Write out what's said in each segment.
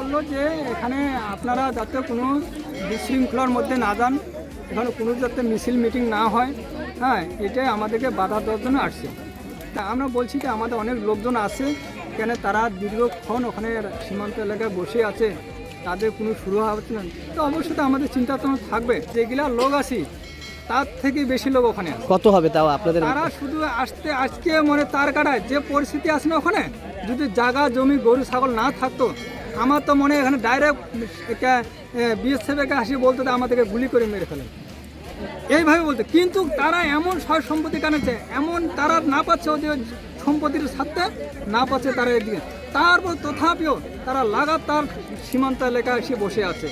বলল যে এখানে আপনারা যাতে কোনো বিশৃঙ্খলার মধ্যে না যান এখানে কোনো যাতে মিছিল মিটিং না হয় হ্যাঁ এটাই আমাদেরকে বাধা দেওয়ার জন্য আসছে। তা আমরা বলছি যে আমাদের অনেক লোকজন আছে কেন তারা দীর্ঘক্ষণ ওখানে সীমান্ত এলাকায় বসে আছে তাদের কোনো শুরু হচ্ছে না। তো অবশ্যই তো আমাদের চিন্তা তো থাকবে যেগুলা লোক আছি তার থেকে বেশি লোক ওখানে কত হবে তাও আপনাদের তারা শুধু আসতে আজকে মনে তার কাটায় যে পরিস্থিতি আছে না ওখানে যদি জায়গা জমি গরু ছাগল না থাকতো আমার তো মনে এখানে ডাইরেক্ট বিএসএফকে আসি বলতো আমাদেরকে গুলি করে মেরে ফেলে। এইভাবে বলতে, কিন্তু তারা এমন সয় সম্পত্তি কানেছে, এমন তারা না পাচ্ছে ওদের সম্পত্তির সাথে না পাচ্ছে তারা এদিকে। তারপর তথাপিও তারা লাগাতার সীমান্ত এলাকায় এসে বসে আছে।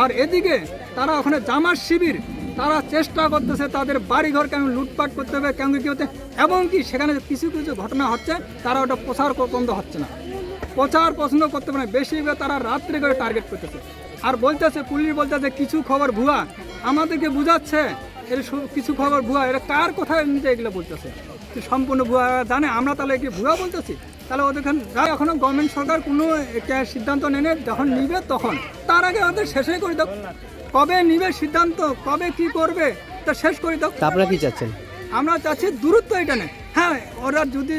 আর এদিকে তারা ওখানে জামার শিবির, তারা চেষ্টা করতেছে তাদের বাড়িঘর কেমন লুটপাট করতে হবে কেমন কি হতে এবং কি সেখানে কিছু কিছু ঘটনা হচ্ছে, তারা ওটা প্রচার পছন্দ হচ্ছে না। প্রচার পছন্দ করতে পারে বেশি করে তারা রাত্রে করে টার্গেট করতেছে। আর বলতেছে পুলিশ বলতেছে কিছু খবর ভুয়া? আমাদেরকে বুঝাচ্ছে এর কিছু খবর ভুয়া? এরা কার কোথায় নিতে এগুলো বলতেছে? সম্পূর্ণ ভুয়া জানে? আমরা তাহলে কি ভুয়া বলতেছি? তাহলে ওদের এখনও গভর্নমেন্ট সরকার কোনো একটা সিদ্ধান্ত নেনে যখন নিবে তখন। তার আগে ওদের শেষই করে দাও। কবে নিবে সিদ্ধান্ত? কবে কি করবে? তা শেষ করে দাও। আপনারা কি চাচ্ছেন? আমরা চাচ্ছি দূরত্ব এটা নেই হ্যাঁ ওরা যদি,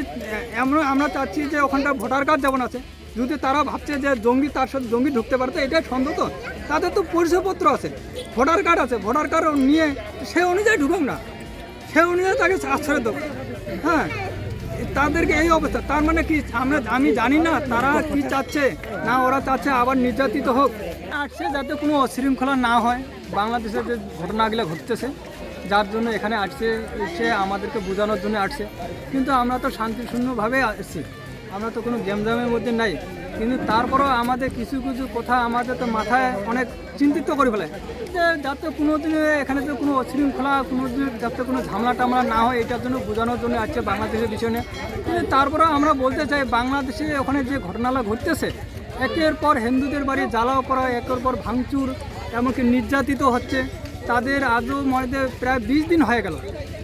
এমন, আমরা চাচ্ছি যে ওখানটা ভোটার কার্ড যেমন আছে, যদি তারা ভাবছে যে জঙ্গি তার সাথে জঙ্গি ঢুকতে পারতো, এটাই সন্দেহ তো। তাদের তো পরিচয়পত্র আছে, ভোটার কার্ড আছে, ভোটার কার্ড নিয়ে সে অনুযায়ী ঢুকুক না। সে অনুযায়ী তাকে আশ্রয় দেবো। হ্যাঁ তাদেরকে এই অবস্থা। তার মানে কি, আমরা, আমি জানি না তারা কি চাচ্ছে, না ওরা চাচ্ছে, আবার নির্যাতিত হোক। আসছে যাতে কোনো অশৃঙ্খলা না হয়, বাংলাদেশে যে ঘটনাগুলো ঘটতেছে যার জন্য এখানে আসছে, এসে আমাদেরকে বোঝানোর জন্য আসছে। কিন্তু আমরা তো শান্তিশূন্যভাবে আসছি আমরা তো কোনো গেমজামের মধ্যে নাই। কিন্তু তারপরেও আমাদের কিছু কিছু কথা আমাদের তো মাথায় অনেক চিন্তিত করে ফেলে। যে যাতে কোনো দিন এখানে তো কোনো অশৃঙ্খলা কোনো দিন যাতে কোনো ঝামেলা টামলা না হয়, এটার জন্য বোঝানোর জন্য আসছে বাংলাদেশের নিয়ে কিন্তু তারপরেও আমরা বলতে চাই, বাংলাদেশে ওখানে যে ঘটনাগুলো ঘটতেছে, একের পর হিন্দুদের বাড়ি জ্বালাও করা একের পর ভাঙচুর, এমনকি নির্যাতিত হচ্ছে। তাদের আজও মনে প্রায় বিশ দিন হয়ে গেল।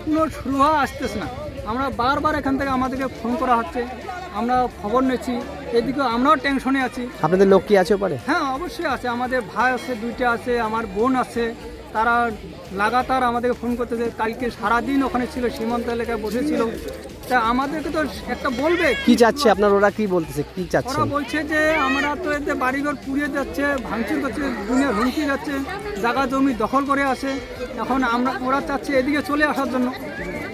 কোনো শুরু হওয়া আসতেছে না। আমরা বারবার এখান থেকে আমাদেরকে ফোন করা হচ্ছে। আমরা খবর নিচ্ছি। এদিকে আমরাও টেনশনে আছি। আপনাদের লোক কি আছে ওপারে? হ্যাঁ অবশ্যই আছে। আমাদের ভাই আছে দুইটা আছে আমার বোন আছে। তারা লাগাতার আমাদেরকে ফোন করতেছে। কালকে সারাদিন ওখানে ছিল সীমান্ত এলাকায় বসেছিল। তা আমাদেরকে তো একটা বলবে কি চাচ্ছে আপনার? ওরা কি বলতেছে? কি ওরা বলছে যে আমরা তো এতে বাড়িঘর পুড়িয়ে যাচ্ছে ভাঙচুর করছে দুনিয়া হুমকি যাচ্ছে জায়গা জমি দখল করে আছে। এখন আমরা ওরা চাচ্ছে এদিকে চলে আসার জন্য।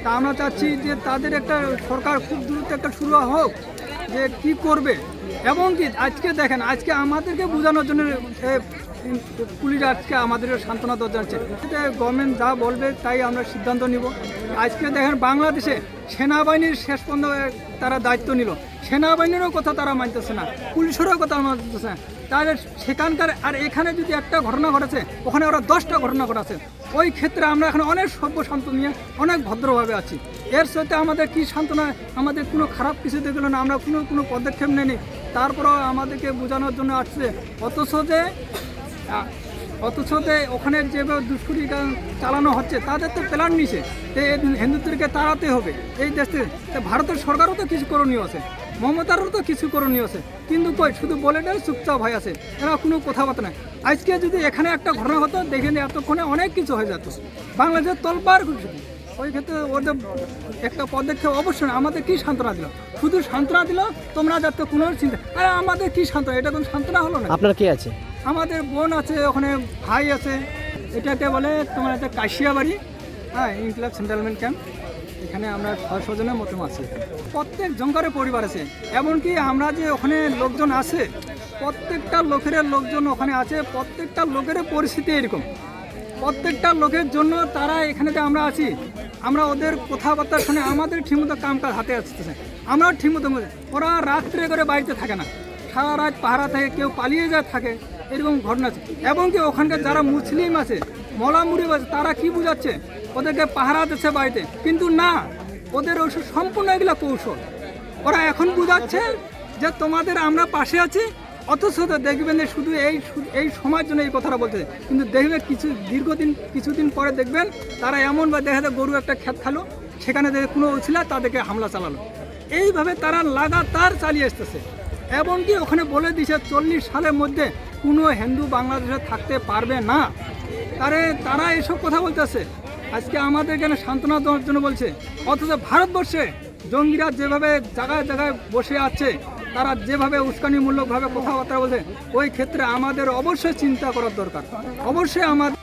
তা আমরা চাচ্ছি যে তাদের একটা সরকার খুব দ্রুত একটা শুরু হোক যে কি করবে। এবং কি আজকে দেখেন আজকে আমাদেরকে বোঝানোর জন্য পুলিশ আজকে আমাদেরও সান্ত্বনা যাচ্ছে গভর্নমেন্ট যা বলবে তাই আমরা সিদ্ধান্ত নিব। আজকে দেখেন বাংলাদেশে সেনাবাহিনীর শেষ পর্যন্ত তারা দায়িত্ব নিল। সেনাবাহিনীরও কথা তারা মানতেছে না, পুলিশেরও কথা মানতেছে না। তাহলে সেখানকার আর এখানে যদি একটা ঘটনা ঘটেছে, ওখানে ওরা দশটা ঘটনা ঘটেছে। ওই ক্ষেত্রে আমরা এখন অনেক সভ্য শান্ত নিয়ে অনেক ভদ্রভাবে আছি। এর সাথে আমাদের কি সান্ত্বনা, আমাদের কোনো খারাপ কিছু দেখল না, আমরা কোনো কোনো পদক্ষেপ নেই তারপরেও আমাদেরকে বোঝানোর জন্য আসছে, অথচ যে অথচ ওখানে যেভাবে দুষ্কৃতি চালানো হচ্ছে, তাদের তো প্ল্যান নিছে যে হিন্দুত্বকে তাড়াতে হবে। এই দেশে ভারতের সরকারও তো কিছু করণীয় আছে, মমতারও তো কিছু করণীয় আছে। কিন্তু কই, শুধু বলে দেয় চুপচাপ হয়ে আছে, এরা কোনো কথাবার্তা নাই। আজকে যদি এখানে একটা ঘটনা হতো, দেখে নিয়ে এতক্ষণে অনেক কিছু হয়ে যেত। বাংলাদেশের তলবার ওই ক্ষেত্রে ওদের একটা পদক্ষেপ অবশ্যই, আমাদের কি সান্ত্বনা দিল? শুধু সান্ত্বনা দিল, তোমরা যাতে কোনো চিন্তা আরে আমাদের কি সান্ত্বনা? এটা কোনো সান্ত্বনা হলো না? আপনার কে আছে? আমাদের বোন আছে, ওখানে ভাই আছে। এটাকে বলে তোমার একটা কাশিয়া বাড়ি হ্যাঁ ইনক্লাব সেন্ট্রালমেন্ট ক্যাম্প। এখানে আমরা ছয়শো জনের মতো আছি। প্রত্যেক জঙ্কারের পরিবার আছে। এমনকি আমরা যে ওখানে লোকজন আছে, প্রত্যেকটা লোকের লোকজন ওখানে আছে, প্রত্যেকটা লোকের পরিস্থিতি এরকম। প্রত্যেকটা লোকের জন্য তারা এখানে যে আমরা আছি, আমরা ওদের কথাবার্তা শুনে আমাদের ঠিকমতো কাম কাজ হাতে আসতেছে। আমরাও ঠিকমতো ওরা রাত্রে করে বাড়িতে থাকে না। সারা রাত পাহারা থাকে কেউ পালিয়ে যায় থাকে। এরকম ঘটনা আছে। এবং কি ওখানকার যারা মুসলিম আছে, মলা আছে, তারা কি বুঝাচ্ছে? ওদেরকে পাহারা দিচ্ছে বাড়িতে। কিন্তু না, ওদের ওই সম্পূর্ণ এগুলো কৌশল। ওরা এখন বুঝাচ্ছে যে তোমাদের আমরা পাশে আছি, অথচ দেখবেন যে শুধু এই এই সময়ের জন্য এই কথাটা বলতেছে কিন্তু দেখবে কিছু, দীর্ঘদিন, কিছুদিন পরে দেখবেন তারা এমন বা দেখা যায় গরু একটা ক্ষেত খালো, সেখানে দেখে কোনো ছিল তাদেরকে হামলা চালালো। এইভাবে তারা লাগাতার চালিয়ে আসতেছে। এমনকি ওখানে বলে দিছে, চল্লিশ সালের মধ্যে কোনো হিন্দু বাংলাদেশে থাকতে পারবে না। তারে তারা এসব কথা বলতেছে। আজকে আমাদের এখানে সান্ত্বনা দেওয়ার জন্য বলছে, অথচ ভারতবর্ষে জঙ্গিরা যেভাবে জায়গায় জায়গায় বসে আছে, তারা যেভাবে উস্কানিমূলকভাবে কথাবার্তা বলছে, ওই ক্ষেত্রে আমাদের অবশ্যই চিন্তা করার দরকার। অবশ্যই আমাদের